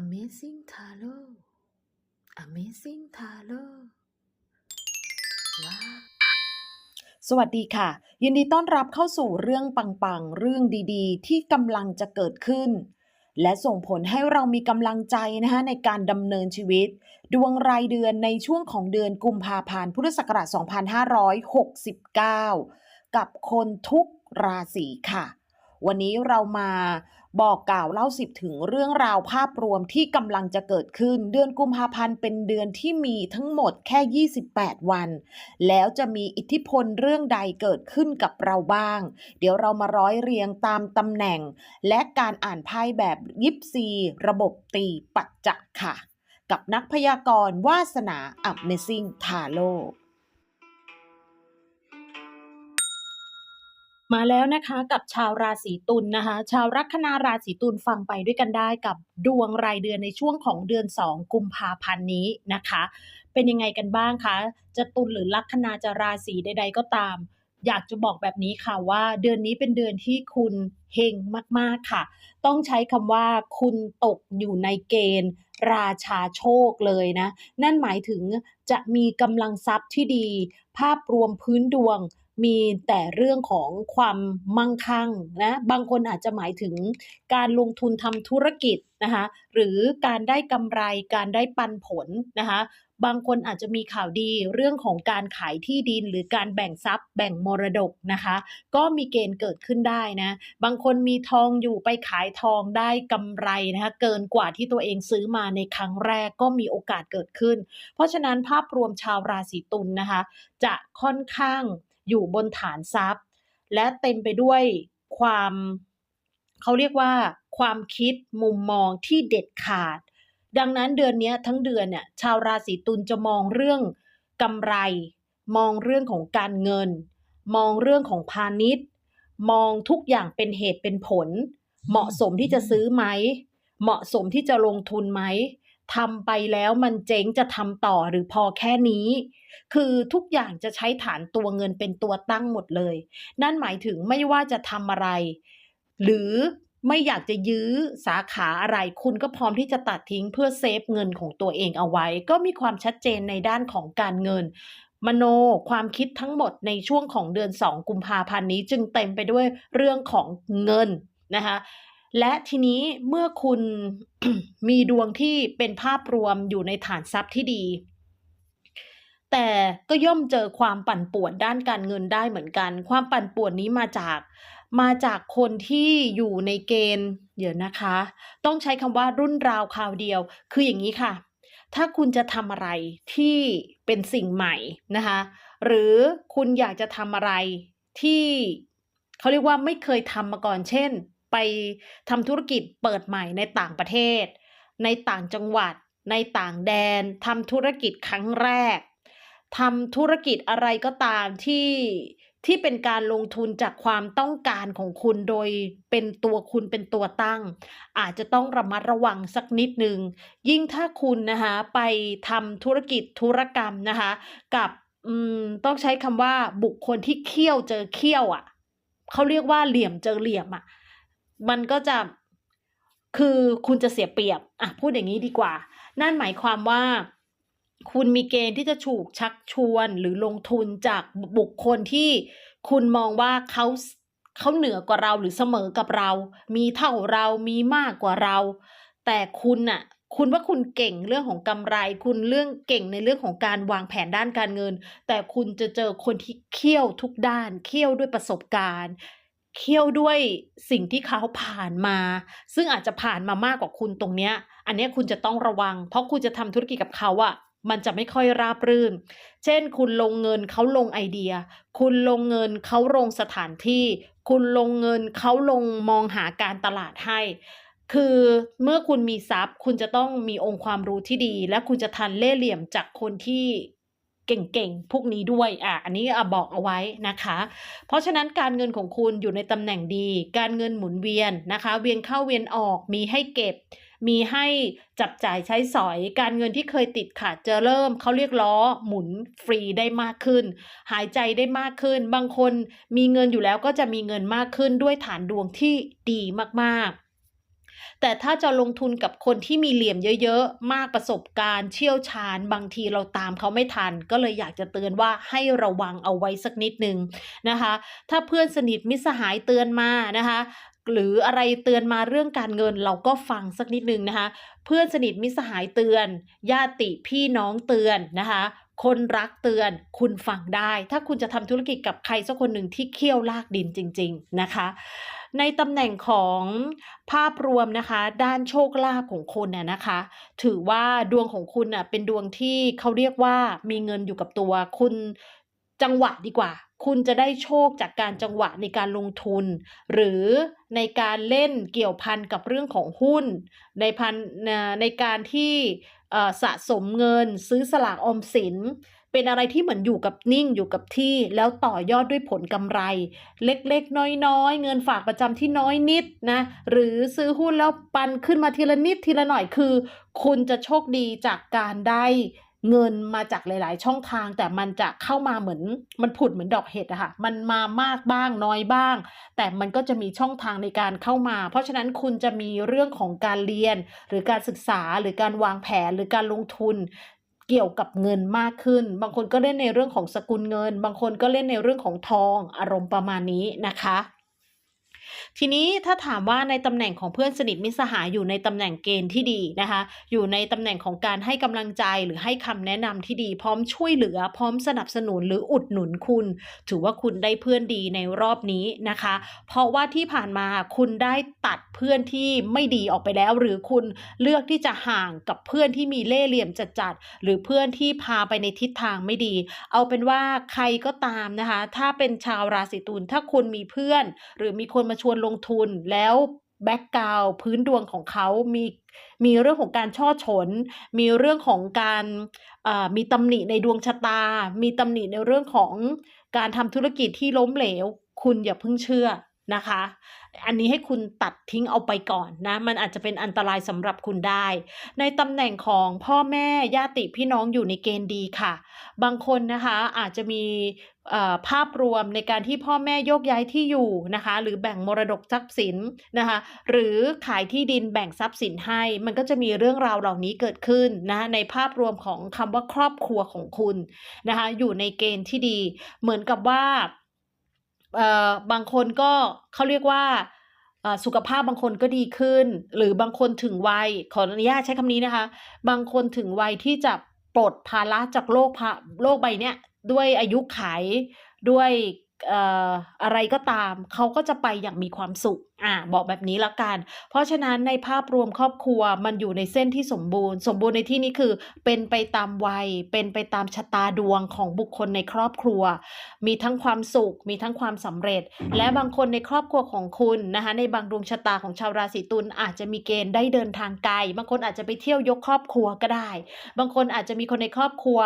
Amazing Tarot Amazing Tarot ว้าสวัสดีค่ะ ยินดีต้อนรับเข้าสู่เรื่องปังๆ เรื่องดีๆ ที่กำลังจะเกิดขึ้น และส่งผลให้เรามีกำลังใจนะคะในการดำเนินชีวิต ดวงรายเดือนในช่วงของเดือนกุมภาพันธ์พุทธศักราช 2569 กับคนทุกราศีค่ะ วันนี้เรามาบอกกล่าวเล่าสิบถึงเรื่องราวภาพรวมที่กำลังจะเกิดขึ้น เดือนกุมภาพันธ์เป็นเดือนที่มีทั้งหมดแค่ 28 วัน แล้วจะมีอิทธิพลเรื่องใดเกิดขึ้นกับเราบ้าง เดี๋ยวเรามาร้อยเรียงตามตำแหน่ง และการอ่านไพ่แบบยิปซี ระบบตีปัจจักค่ะ กับนักพยากรณ์วาสนา Amazing Tarot มา มาแล้วนะคะกับชาวราศีตุลนะคะ ชาวลัคนาราศีตุลฟังไปด้วยกันได้กับดวงรายเดือนในช่วงของเดือน 2 กุมภาพันธ์นี้นะคะ เป็นยังไงกันบ้างคะจะตุลหรือลัคนาจะราศีใด ๆ ก็ตาม อยากจะบอกแบบนี้ค่ะว่าเดือนนี้เป็นเดือนที่คุณเฮงมากๆค่ะ ต้องใช้คำว่าคุณตกอยู่ในเกณฑ์ ราชาโชคเลยนะ นั่นหมายถึงจะมีกำลังทรัพย์ที่ดี ภาพรวมพื้นดวง มีแต่เรื่องของความมั่งคั่งนะบางคนอาจจะหมายถึงการลงทุนทำธุรกิจนะคะหรือการได้กำไรการได้ปันผลนะคะบางคนอาจจะมีข่าวดีเรื่องของการขายที่ดิน หรือการแบ่งทรัพย์ แบ่งมรดกนะคะ ก็มีเกณฑ์เกิดขึ้นได้นะ บางคนมีทองอยู่ไปขายทองได้กำไรนะคะเกินกว่าที่ตัวเองซื้อมาในครั้งแรกก็มีโอกาสเกิดขึ้น เพราะฉะนั้นภาพรวมชาวราศีตุลนะคะ จะค่อนข้าง อยู่บนฐานทรัพย์ และเต็มไปด้วยความเขาเรียกว่า ความคิดมุมมองที่เด็ดขาด ดังนั้นเดือนนี้ทั้งเดือนเนี่ยชาวราศีตุลจะมองเรื่องกำไร มองเรื่องของการเงิน มองเรื่องของพาณิชย์ มองทุกอย่างเป็นเหตุเป็นผล เหมาะสมที่จะซื้อไหม เหมาะสมที่จะลงทุนไหม ทำไปแล้วมันเจ๊งจะทำต่อหรือพอแค่นี้ คือทุกอย่างจะใช้ฐานตัวเงินเป็นตัวตั้งหมดเลย นั่นหมายถึงไม่ว่าจะทำอะไร หรือไม่อยากจะยื้อสาขาอะไร คุณก็พร้อมที่จะตัดทิ้งเพื่อเซฟเงินของตัวเองเอาไว้ ก็มีความชัดเจนในด้านของการเงิน มโนความคิดทั้งหมดในช่วงของเดือน 2 กุมภาพันธ์นี้จึงเต็มไปด้วยเรื่องของเงินนะคะ และทีนี้เมื่อคุณมีดวงที่เป็นภาพรวมอยู่ในฐานทรัพย์ที่ดี แต่ก็ย่อมเจอความปั่นป่วนด้านการเงินได้เหมือนกัน ความปั่นป่วนนี้มาจากมาจากคนที่อยู่ในเกณฑ์ เดี๋ยวนะคะ ต้องใช้คำว่ารุ่นราวคราวเดียว คืออย่างนี้ค่ะ ถ้าคุณจะทำอะไรที่เป็นสิ่งใหม่นะคะ หรือคุณอยากจะทำอะไรที่เขาเรียกว่าไม่เคยทำมาก่อน เช่น ไปทำธุรกิจเปิดใหม่ในต่างประเทศ ในต่างจังหวัด ในต่างแดนทำธุรกิจครั้งแรกทำธุรกิจอะไรก็ตามที่ที่เป็นการลงทุนจากความต้องการของคุณโดยเป็นตัวคุณเป็นตัวตั้ง อาจจะต้องระมัดระวังสักนิดหนึ่งยิ่งถ้าคุณนะคะไปทำธุรกิจธุรกรรมนะคะกับต้องใช้คำว่าบุคคลที่เคี่ยวเจอเคี่ยวอะ่ะเขาเรียกว่าเหลี่ยมเจอเหลี่ยมอะ่ะ มันก็จะคือคุณจะเสียเปรียบอะพูดอย่างนี้ดีกว่า นั่นหมายความว่า คุณมีเกณฑ์ที่จะถูกชักชวนหรือลงทุนจากบุคคลที่คุณมองว่าเขาเขาเหนือกว่าเราหรือเสมอกับเรา มีเท่าเรามีมากกว่าเรา แต่คุณน่ะ คุณว่าคุณเก่งเรื่องของกำไร คุณเรื่องเก่งในเรื่องของการวางแผนด้านการเงิน แต่คุณจะเจอคนที่เคี่ยวทุกด้าน เคี่ยวด้วยประสบการณ์ เคี่ยวด้วยสิ่งที่เขาผ่านมา ซึ่งอาจจะผ่านมามากกว่าคุณตรงเนี้ย อันนี้คุณจะต้องระวัง เพราะคุณจะทำธุรกิจกับเขาอะมันจะไม่ค่อยราบรื่น เช่น คุณลงเงินเขาลงไอเดีย คุณลงเงินเขาลงสถานที่ คุณลงเงินเขาลงมองหาการตลาดให้ คือเมื่อคุณมีทรัพย์ คุณจะต้องมีองค์ความรู้ที่ดี และคุณจะทันเล่เหลี่ยมจากคนที่ เก่งๆ พวกนี้ด้วย อะ อันนี้อบอกเอาไว้นะคะ เพราะฉะนั้นการเงินของคุณอยู่ในตำแหน่งดี การเงินหมุนเวียนนะคะ เวียนเข้าเวียนออก มีให้เก็บ มีให้จับจ่ายใช้สอย การเงินที่เคยติดขัดจะเริ่มเขาเรียกล้อหมุนฟรีได้มากขึ้น หายใจได้มากขึ้น บางคนมีเงินอยู่แล้วก็จะมีเงินมากขึ้นด้วยฐานดวงที่ดีมากๆ แต่ถ้าจะลงทุนกับคนที่มีเหลี่ยมเยอะๆ มากประสบการณ์เชี่ยวชาญ บางทีเราตามเขาไม่ทัน ก็เลยอยากจะเตือนว่าให้ระวังเอาไว้สักนิดหนึ่งนะคะ ถ้าเพื่อนสนิทมิสหายเตือนมานะคะหรืออะไรเตือนมาเรื่องการเงินเราก็ฟังสักนิดนึงนะคะ เพื่อนสนิทมิสหายเตือน ญาติพี่น้องเตือนนะคะคนรักเตือนคุณฟังได้ ถ้าคุณจะทำธุรกิจกับใครสักคนหนึ่งที่เคี่ยวลากดินจริง ๆนะคะ ในตำแหน่งของภาพรวมนะคะ ด้านโชคลาภของคุณน่ะนะคะ ถือว่าดวงของคุณน่ะเป็นดวงที่เขาเรียกว่ามีเงินอยู่กับตัวคุณจังหวะดีกว่า คุณจะได้โชคจากการจังหวะในการลงทุน หรือในการเล่นเกี่ยวพันกับเรื่องของหุ้น ในพันในการที่ สะสมเงิน ซื้อสลากออมสิน เป็นอะไรที่เหมือนอยู่กับนิ่งอยู่กับที่ แล้วต่อยอดด้วยผลกำไร เล็กๆ น้อยๆ เงินฝากประจำที่น้อยนิดนะ หรือซื้อหุ้นแล้วปันขึ้นมาทีละนิดทีละหน่อยคือ คุณจะโชคดีจากการได้ เงินมาจากหลาย ๆ ช่องทาง แต่มันจะเข้ามาเหมือนมันผุดเหมือนดอกเห็ดอะค่ะมันมามากบ้างน้อยบ้าง แต่มันก็จะมีช่องทางในการเข้ามา เพราะฉะนั้นคุณจะมีเรื่องของการเรียน หรือการศึกษาหรือการวางแผนหรือการลงทุนเกี่ยวกับเงินมากขึ้น บางคนก็เล่นในเรื่องของสกุลเงิน บางคนก็เล่นในเรื่องของทองอารมณ์ประมาณนี้นะคะ ทีนี้ถ้าถามว่าในตำแหน่งของเพื่อนสนิทมิสหายอยู่ในตำแหน่งเกณฑ์ที่ดีนะคะ อยู่ในตำแหน่งของการให้กำลังใจหรือให้คำแนะนำที่ดี พร้อมช่วยเหลือ พร้อมสนับสนุนหรืออุดหนุนคุณ ถือว่าคุณได้เพื่อนดีในรอบนี้นะคะ เพราะว่าที่ผ่านมาคุณได้ตัดเพื่อนที่ไม่ดีออกไปแล้ว หรือคุณเลือกที่จะห่างกับเพื่อนที่มีเล่ห์เหลี่ยมจัดๆหรือเพื่อนที่พาไปในทิศทางไม่ดี เอาเป็นว่าใครก็ตามนะคะ ถ้าเป็นชาวราศีตุลถ้าคุณมีเพื่อน หรือมีคนมาชวนลงทุนแล้วแบ็กกราวพื้นดวงของเขามีมีเรื่องของการช่อฉน มีเรื่องของการมีตำหนิในดวงชะตา มีตำหนิในเรื่องของการทำธุรกิจที่ล้มเหลว คุณอย่าเพิ่งเชื่อ นะคะ อันนี้ให้คุณตัดทิ้งเอาไปก่อนนะ มันอาจจะเป็นอันตรายสำหรับคุณได้ ในตำแหน่งของพ่อแม่ญาติพี่น้องอยู่ในเกณฑ์ดีค่ะ บางคนนะคะอาจจะมีภาพรวมในการที่พ่อแม่โยกย้ายที่อยู่นะคะ หรือแบ่งมรดกทรัพย์สินนะคะ หรือขายที่ดินแบ่งทรัพย์สินให้ มันก็จะมีเรื่องราวเหล่านี้เกิดขึ้นนะในภาพรวมของคำว่าครอบครัวของคุณนะคะ อยู่ในเกณฑ์ที่ดี เหมือนกับว่า บางคนก็เขาเรียกว่าสุขภาพบางคนก็ดีขึ้น หรือบางคนถึงวัยขออนุญาตใช้คำนี้นะคะ บางคนถึงวัยที่จะปลดภาระจากโลกโลกใบเนี้ยด้วยอายุไขด้วย อ่ออะไรก็ตาม เขาก็จะไปอย่างมีความสุข อ่า บอกแบบนี้แล้วกัน เพราะฉะนั้นในภาพรวมครอบครัวมันอยู่ในเส้นที่สมบูรณ์ สมบูรณ์ในที่นี้คือ เป็นไปตามวัย เป็นไปตามชะตาดวงของบุคคลในครอบครัว มีทั้งความสุข มีทั้งความสำเร็จ และบางคนในครอบครัวของคุณนะคะในบางดวงชะตาของชาวราศีตุลอาจจะมีเกณฑ์ได้เดินทางไกล บางคนอาจจะไปเที่ยวยกครอบครัวก็ได้ บางคนอาจจะมีคนในครอบครัว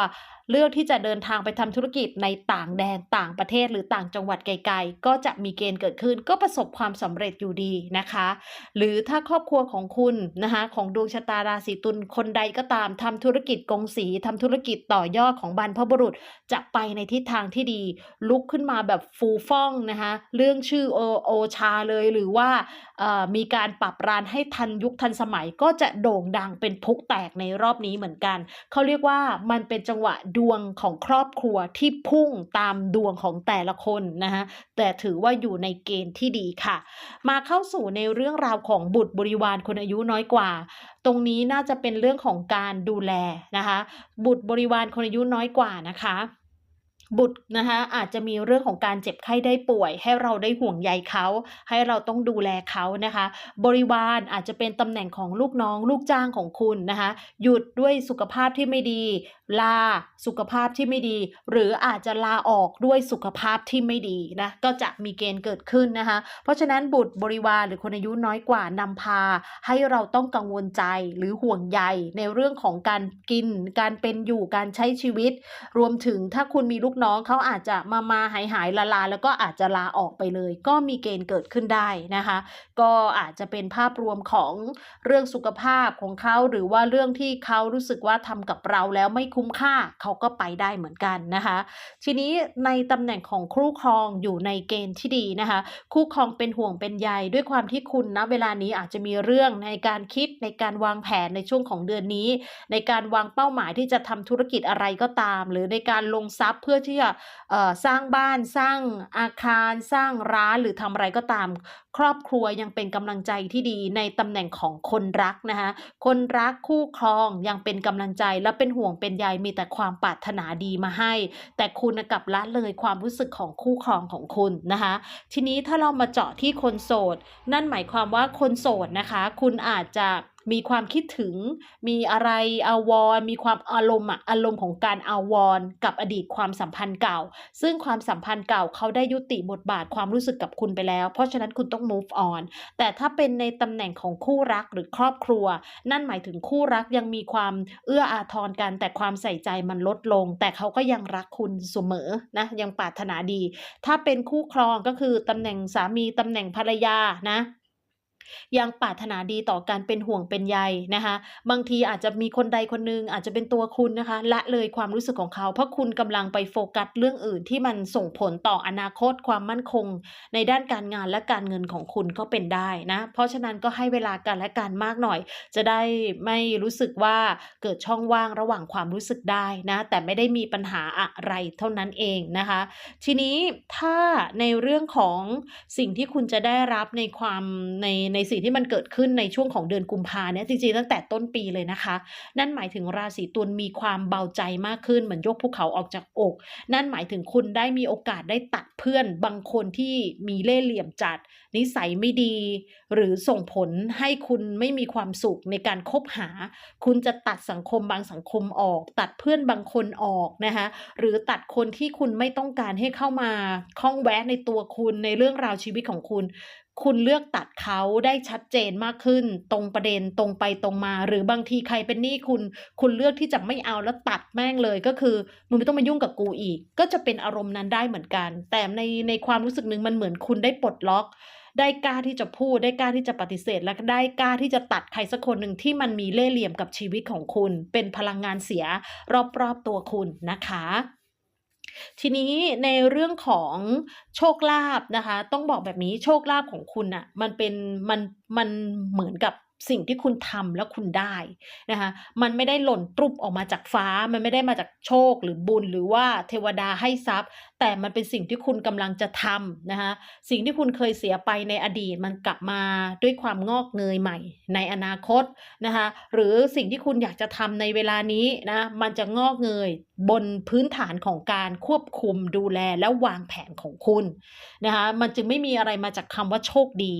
เลือกที่จะเดินทางไปทำธุรกิจในต่างแดนต่างประเทศหรือต่างจังหวัดไกลๆ ก็จะมีเกณฑ์เกิดขึ้น ก็ประสบความสำเร็จอยู่ดีนะคะ หรือถ้าครอบครัวของคุณนะคะของดวงชะตาราศีตุลคนใดก็ตามทำธุรกิจกงสีทำธุรกิจต่อยอดของบรรพบุรุษจะไปในทิศทางที่ดี ลุกขึ้นมาแบบฟูฟ่องนะคะเรื่องชื่อโอโอชาเลยหรือว่ามีการปรับรานให้ทันยุคทันสมัยก็จะโด่งดังเป็นพลุแตกในรอบนี้เหมือนกัน เขาเรียกว่ามันเป็นจังหวะดวงของครอบครัวที่พุ่งตามดวงของแต่ละคนนะคะแต่ถือว่าอยู่ในเกณฑ์ที่ดีค่ะ มาเข้าสู่ในเรื่องราวของบุตรบริวารคนอายุน้อยกว่า ตรงนี้น่าจะเป็นเรื่องของการดูแลนะคะ บุตรบริวารคนอายุน้อยกว่านะคะ บุตรนะคะอาจจะมีเรื่องของการเจ็บไข้ได้ป่วย ให้เราได้ห่วงใยเขา ให้เราต้องดูแลเขานะคะ บริวารอาจจะเป็นตำแหน่งของลูกน้อง ลูกจ้างของคุณนะคะหยุดด้วยสุขภาพที่ไม่ดี ลาสุขภาพที่ไม่ดี หรืออาจจะลาออกด้วยสุขภาพที่ไม่ดีนะก็จะมีเกณฑ์เกิดขึ้นนะคะเพราะฉะนั้นบุตรบริวารหรือคนอายุน้อยกว่านำพา ให้เราต้องกังวลใจหรือห่วงใยในเรื่องของการกิน การเป็นอยู่การใช้ชีวิต รวมถึงถ้าคุณมีลูกน้องเขาอาจจะมามาหายหายลาลาแล้วก็อาจจะลาออกไปเลย ก็มีเกณฑ์เกิดขึ้นได้นะคะ ก็อาจจะเป็นภาพรวมของเรื่องสุขภาพของเขาหรือว่าเรื่องที่เขารู้สึกว่าทำกับเราแล้วไม่คุ้มค่าเขาก็ไปได้เหมือนกันนะคะ ทีนี้ในตำแหน่งของคู่ครองอยู่ในเกณฑ์ที่ดีนะคะ คู่ครองเป็นห่วงเป็นใยด้วยความที่คุณณเวลานี้อาจจะมีเรื่องในการคิดในการวางแผนในช่วงของเดือนนี้ ในการวางเป้าหมายที่จะทำธุรกิจอะไรก็ตาม หรือในการลงทรัพย์เพื่อที่จะสร้างบ้านสร้างอาคารสร้างร้านหรือทำอะไรก็ตาม ครอบครัวยังเป็นกำลังใจที่ดีในตำแหน่งของคนรักนะคะคนรักคู่ครองยังเป็นกำลังใจและเป็นห่วงเป็นใยมีแต่ความปรารถนาดีมาให้ แต่คุณกลับละเลยความรู้สึกของคู่ครองของคุณนะคะ ทีนี้ถ้าเรามาเจาะที่คนโสด นั่นหมายความว่าคนโสดนะคะ คุณอาจจะ มีความคิดถึง มีอะไรอาวรมีความอารมณ์อะอารมณ์ของการอาวรกับอดีตความสัมพันธ์เก่า ซึ่งความสัมพันธ์เก่าเขาได้ยุติบทบาทความรู้สึกกับคุณไปแล้ว เพราะฉะนั้นคุณต้อง move on แต่ถ้าเป็นในตำแหน่งของคู่รักหรือครอบครัว นั่นหมายถึงคู่รักยังมีความเอื้ออาทรกันแต่ความใส่ใจมันลดลง แต่เขาก็ยังรักคุณเสมอนะยังปรารถนาดี ถ้าเป็นคู่ครองก็คือตำแหน่งสามีตำแหน่งภรรยานะ ยังปรารถนาดีต่อการเป็นห่วงเป็นใยนะคะ บางทีอาจจะมีคนใดคนหนึ่งอาจจะเป็นตัวคุณนะคะละเลยความรู้สึกของเขา เพราะคุณกำลังไปโฟกัสเรื่องอื่นที่มันส่งผลต่ออนาคตความมั่นคง ในด้านการงานและการเงินของคุณก็เป็นได้นะเพราะฉะนั้นก็ให้เวลากันและกันมากหน่อย จะได้ไม่รู้สึกว่าเกิดช่องว่างระหว่างความรู้สึกได้นะแต่ไม่ได้มีปัญหาอะไรเท่านั้นเองนะคะ ทีนี้ถ้าในเรื่องของสิ่งที่คุณจะได้รับในความในในสิ่งที่มันเกิดขึ้นในช่วงของเดือนกุมภาเนี่ยจริงๆตั้งแต่ต้นปีเลยนะคะ นั่นหมายถึงราศีตุลมีความเบาใจมากขึ้นเหมือนยกภูเขาออกจากอก นั่นหมายถึงคุณได้มีโอกาสได้ตัดเพื่อนบางคนที่มีเล่ห์เหลี่ยมจัด นิสัยไม่ดี หรือส่งผลให้คุณไม่มีความสุขในการคบหา คุณจะตัดสังคมบางสังคมออก ตัดเพื่อนบางคนออกนะคะหรือตัดคนที่คุณไม่ต้องการให้เข้ามาข้องแวะในตัวคุณในเรื่องราวชีวิตของคุณ คุณเลือกตัดเขาได้ชัดเจนมากขึ้น ตรงประเด็นตรงไปตรงมา หรือบางทีใครเป็นหนี้คุณ คุณเลือกที่จะไม่เอาแล้วตัดแม่งเลยก็คือมึงไม่ต้องมายุ่งกับกูอีก ก็จะเป็นอารมณ์นั้นได้เหมือนกัน แต่ในในความรู้สึกหนึ่งมันเหมือนคุณได้ปลดล็อก ได้กล้าที่จะพูดได้กล้าที่จะปฏิเสธ และได้กล้าที่จะตัดใครสักคนหนึ่งที่มันมีเล่ห์เหลี่ยมกับชีวิตของคุณ เป็นพลังงานเสียรอบๆตัวคุณนะคะ ทีนี้ในเรื่องของโชคลาภนะคะ ต้องบอกแบบนี้โชคลาภของคุณน่ะมันเป็นมันมันเหมือนกับ สิ่งที่คุณทำแล้วคุณได้นะคะมันไม่ได้หล่นตรุบออกมาจากฟ้า มันไม่ได้มาจากโชคหรือบุญหรือว่าเทวดาให้ทรัพย์ แต่มันเป็นสิ่งที่คุณกำลังจะทำนะคะสิ่งที่คุณเคยเสียไปในอดีตมันกลับมาด้วยความงอกเงยใหม่ ในอนาคตนะคะหรือสิ่งที่คุณอยากจะทำในเวลานี้นะมันจะงอกเงยบนพื้นฐานของการควบคุมดูแลและวางแผนของคุณนะคะมันจึงไม่มีอะไรมาจากคำว่าโชคดี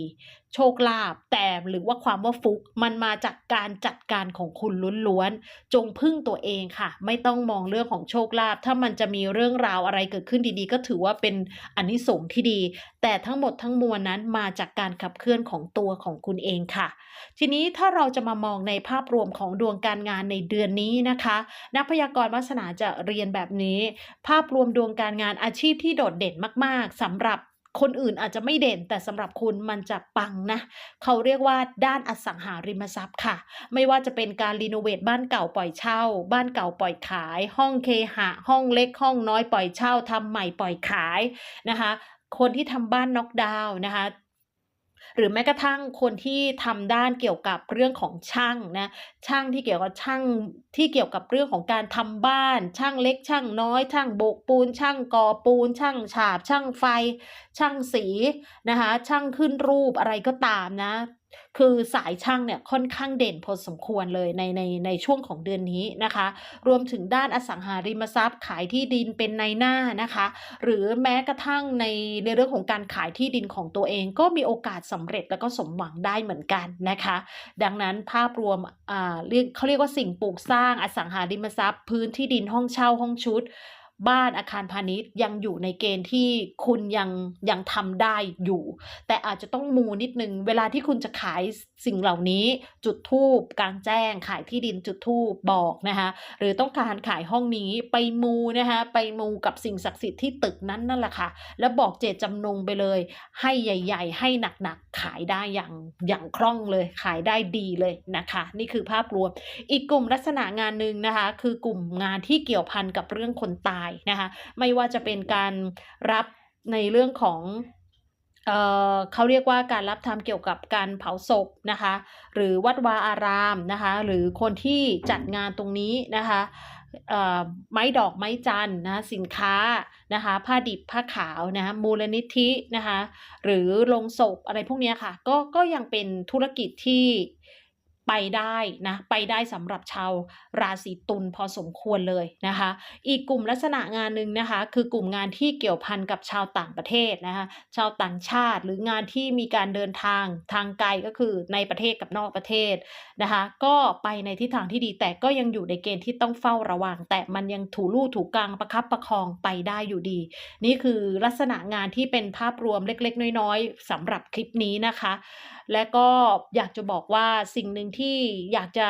โชคลาภแต่หรือว่าความว่าฟุกมันมาจากการจัดการของคุณล้วนๆ จงพึ่งตัวเองค่ะ ไม่ต้องมองเรื่องของโชคลาภถ้ามันจะมีเรื่องราวอะไรเกิดขึ้นดีๆ ก็ถือว่าเป็นอนนิสงส์ที่ดี แต่ทั้งหมดทั้งมวลนั้นมาจากการขับเคลื่อนของตัวของคุณเองค่ะ ทีนี้ถ้าเราจะมามองในภาพรวมของดวงการงานในเดือนนี้นะคะ นักพยากรณ์วาสนาจะเรียนแบบนี้ ภาพรวมดวงการงานอาชีพที่โดดเด่นมาก ๆสำหรับ คนอื่นอาจจะไม่เด่นแต่สำหรับคุณมันจะปังนะเขาเรียกว่าด้านอสังหาริมทรัพย์ค่ะ ไม่ว่าจะเป็นการรีโนเวทบ้านเก่าปล่อยเช่า บ้านเก่าปล่อยขาย ห้องเคหะ ห้องเล็กห้องน้อยปล่อยเช่าทำใหม่ปล่อยขายนะคะ คนที่ทำบ้านน็อกดาวน์นะคะ หรือแม้กระทั่งคนที่ทำด้านเกี่ยวกับเรื่องของช่างนะช่างที่เกี่ยวกับช่างที่เกี่ยวกับเรื่องของการทำบ้าน ช่างเล็ก ช่างน้อย ช่างโบกปูน ช่างก่อปูน ช่างฉาบ ช่างไฟ ช่างสีนะคะช่างขึ้นรูปอะไรก็ตามนะ คือสายช่างเนี่ยค่อนข้างเด่นพอสมควรเลยในในในช่วงของเดือนนี้นะคะ รวมถึงด้านอสังหาริมทรัพย์ขายที่ดินเป็นในหน้านะคะ หรือแม้กระทั่งในในเรื่องของการขายที่ดินของตัวเองก็มีโอกาสสำเร็จแล้วก็สมหวังได้เหมือนกันนะคะ ดังนั้นภาพรวมอ่าเรียกเขาเรียกว่าสิ่งปลูกสร้างอสังหาริมทรัพย์ พื้นที่ดินห้องเช่าห้องชุด บ้านอาคารพาณิชย์ยังอยู่ในเกณฑ์ที่คุณยังยังทำได้อยู่ แต่อาจจะต้องมูนิดนึง เวลาที่คุณจะขายสิ่งเหล่านี้ จุดทูบกลางแจ้ง ขายที่ดินจุดทูบบอกนะคะหรือต้องการขายห้องนี้ไปมูนะคะไปมูกับสิ่งศักดิ์สิทธิ์ที่ตึกนั้นนั่นแหละค่ะ แล้วบอกเจตจำนงไปเลย ให้ใหญ่ ๆ ให้หนักๆขายได้อย่างอย่างคล่องเลยขายได้ดีเลยนะคะ นี่คือภาพรวม อีกกลุ่มลักษณะงานหนึ่งนะคะ คือกลุ่มงานที่เกี่ยวพันกับเรื่องคนตายนะคะไม่ว่าจะเป็นการรับในเรื่องของเออเขาเรียกว่าการรับทำเกี่ยวกับการเผาศพนะคะหรือวัดวาอารามนะคะหรือคนที่จัดงานตรงนี้นะคะไม้ดอกไม้จันนะะสินค้านะคะผ้าดิบผ้าขาวนะคะมูลนิธินะคะหรือโรงศพอะไรพวกนี้ค่ะก็ก็ยังเป็นธุรกิจที่ ไปได้นะไปได้สำหรับชาวราศีตุลพอสมควรเลยนะคะ อีกกลุ่มลักษณะงานหนึ่งนะคะ คือกลุ่มงานที่เกี่ยวพันกับชาวต่างประเทศนะคะชาวต่างชาติหรืองานที่มีการเดินทางทางไกลก็คือในประเทศกับนอกประเทศนะคะ ก็ไปในทิศทางที่ดีแต่ก็ยังอยู่ในเกณฑ์ที่ต้องเฝ้าระวัง แต่มันยังถูลู่ถูกลางประคับประคองไปได้อยู่ดี นี่คือลักษณะงานที่เป็นภาพรวมเล็ก ๆ น้อยๆสำหรับคลิปนี้นะคะ และก็อยากจะบอกว่าสิ่งหนึ่งที่อยากจะ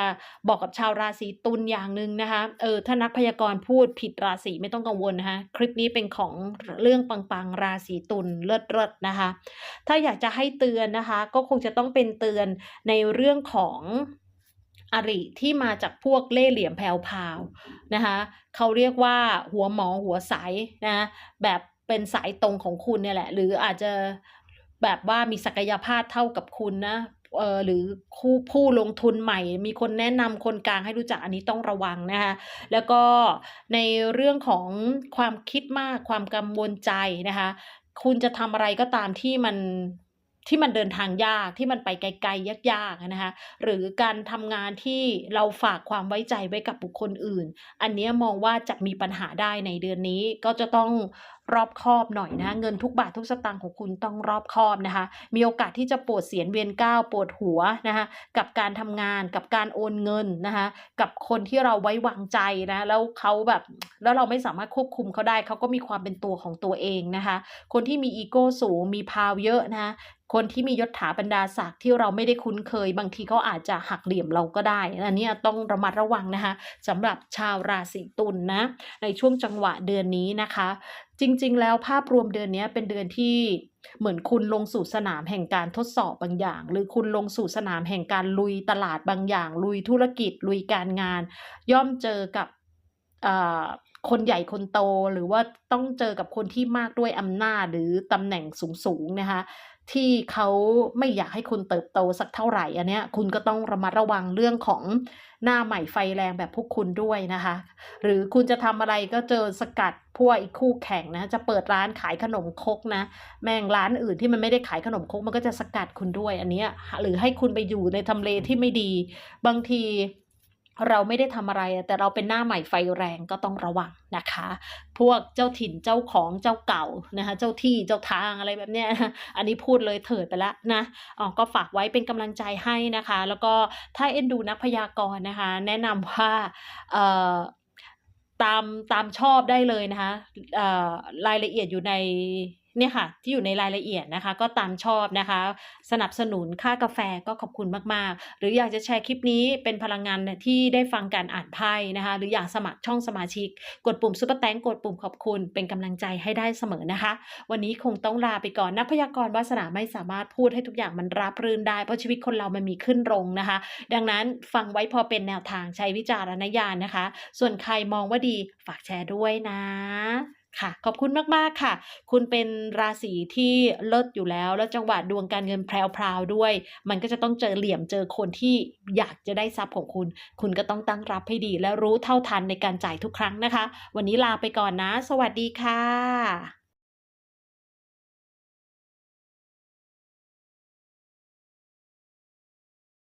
บอกกับชาวราศีตุลอย่างหนึ่งนะคะเออถ้านักพยากรณ์พูดผิดราศีไม่ต้องกังวลนะคะคลิปนี้เป็นของเรื่องปังๆราศีตุลเลิศๆนะคะ ถ้าอยากจะให้เตือนนะคะ ก็คงจะต้องเป็นเตือนในเรื่องของอริที่มาจากพวกเล่เหลี่ยมแผวพาวนะคะเขาเรียกว่าหัวหมอหัวใสนะแบบเป็นสายตรงของคุณเนี่ยแหละ หรืออาจจะ แบบว่ามีศักยภาพเท่ากับคุณนะเออหรือคู่ผู้ลงทุนใหม่ มีคนแนะนำคนกลางให้รู้จักอันนี้ต้องระวังนะคะแล้วก็ในเรื่องของความคิดมากความกังวลใจนะคะ คุณจะทำอะไรก็ตามที่มัน ที่มันเดินทางยากที่มันไปไกลๆยากๆนะคะหรือการทำงานที่เราฝากความไว้ใจไว้กับบุคคลอื่น อันเนี้ยมองว่าจะมีปัญหาได้ในเดือนนี้ก็จะต้องรอบคอบหน่อยนะ เงินทุกบาททุกสตางค์ของคุณต้องรอบคอบนะคะ มีโอกาสที่จะปวดเสียนเวียนก้าวปวดหัวนะคะกับการทำงานกับการโอนเงินนะคะกับคนที่เราไว้วางใจนะแล้วเขาแบบแล้วเราไม่สามารถควบคุมเขาได้เขาก็มีความเป็นตัวของตัวเองนะคะ คนที่มีอีโก้สูงมีพาวเยอะนะ คนที่มียศถาบรรดาศักดิ์ที่เราไม่ได้คุ้นเคย บางทีเขาอาจจะหักเหลี่ยมเราก็ได้อันนี้ต้องระมัดระวังนะคะสำหรับชาวราศีตุลนะในช่วงจังหวะเดือนนี้นะคะ จริงๆ แล้วภาพรวมเดือนนี้เป็นเดือนที่เหมือนคุณลงสู่สนามแห่งการทดสอบบางอย่าง หรือคุณลงสู่สนามแห่งการลุยตลาดบางอย่าง ลุยธุรกิจ ลุยการงาน ย่อมเจอกับคนใหญ่คนโตหรือว่าต้องเจอกับคนที่มากด้วยอำนาจหรือตำแหน่งสูงๆนะคะ ที่เขาไม่อยากให้คุณเติบโตสักเท่าไหร่อันเนี้ยคุณก็ต้องระมัดระวังเรื่องของหน้าใหม่ไฟแรงแบบพวกคุณด้วยนะคะ หรือคุณจะทำอะไรก็เจอสกัดพวกอีกคู่แข่งนะ จะเปิดร้านขายขนมครกนะ แม่งร้านอื่นที่มันไม่ได้ขายขนมครกมันก็จะสกัดคุณด้วยอันเนี้ยหรือให้คุณไปอยู่ในทำเลที่ไม่ดี บางที เราไม่ได้ทำอะไร แต่เราเป็นหน้าใหม่ไฟแรงก็ต้องระวังนะคะ พวกเจ้าถิ่นเจ้าของเจ้าเก่านะคะ เจ้าที่เจ้าทางอะไรแบบเนี้ยอันนี้พูดเลยเถิดไปแล้วนะอ๋อก็ฝากไว้เป็นกำลังใจให้นะคะ แล้วก็ถ้าเอ็นดูนักพยากรณ์นะคะ แนะนำว่าเอ่อตามตามชอบได้เลยนะคะรายละเอียดอยู่ใน เนี่ยค่ะ ที่อยู่ในรายละเอียดนะคะ ก็ตามชอบนะคะ สนับสนุนค่ากาแฟก็ขอบคุณมาก ๆ หรืออยากจะแชร์คลิปนี้เป็นพลังงานที่ได้ฟังการอ่านไพ่นะคะ หรืออยากสมัครช่องสมาชิก กดปุ่มซุปเปอร์แตงกดปุ่มขอบคุณเป็นกำลังใจให้ได้เสมอนะคะ วันนี้คงต้องลาไปก่อนนักพยากรณ์วาสนาไม่สามารถพูดให้ทุกอย่างมันราบรื่นได้เพราะชีวิตคนเรามันมีขึ้นลงนะคะ ดังนั้นฟังไว้พอเป็นแนวทางใช้วิจารณญาณนะคะ ส่วนใครมองว่าดีฝากแชร์ด้วยนะ ค่ะ ขอบคุณมากๆค่ะ คุณเป็นราศีที่เลิศอยู่แล้ว แล้วจังหวะดวงการเงินแพรวๆด้วย มันก็จะต้องเจอเหลี่ยมเจอคนที่อยากจะได้ทรัพย์ของคุณ คุณก็ต้องตั้งรับให้ดี และรู้เท่าทันในการจ่ายทุกครั้งนะคะ วันนี้ลาไปก่อนนะ สวัสดีค่ะ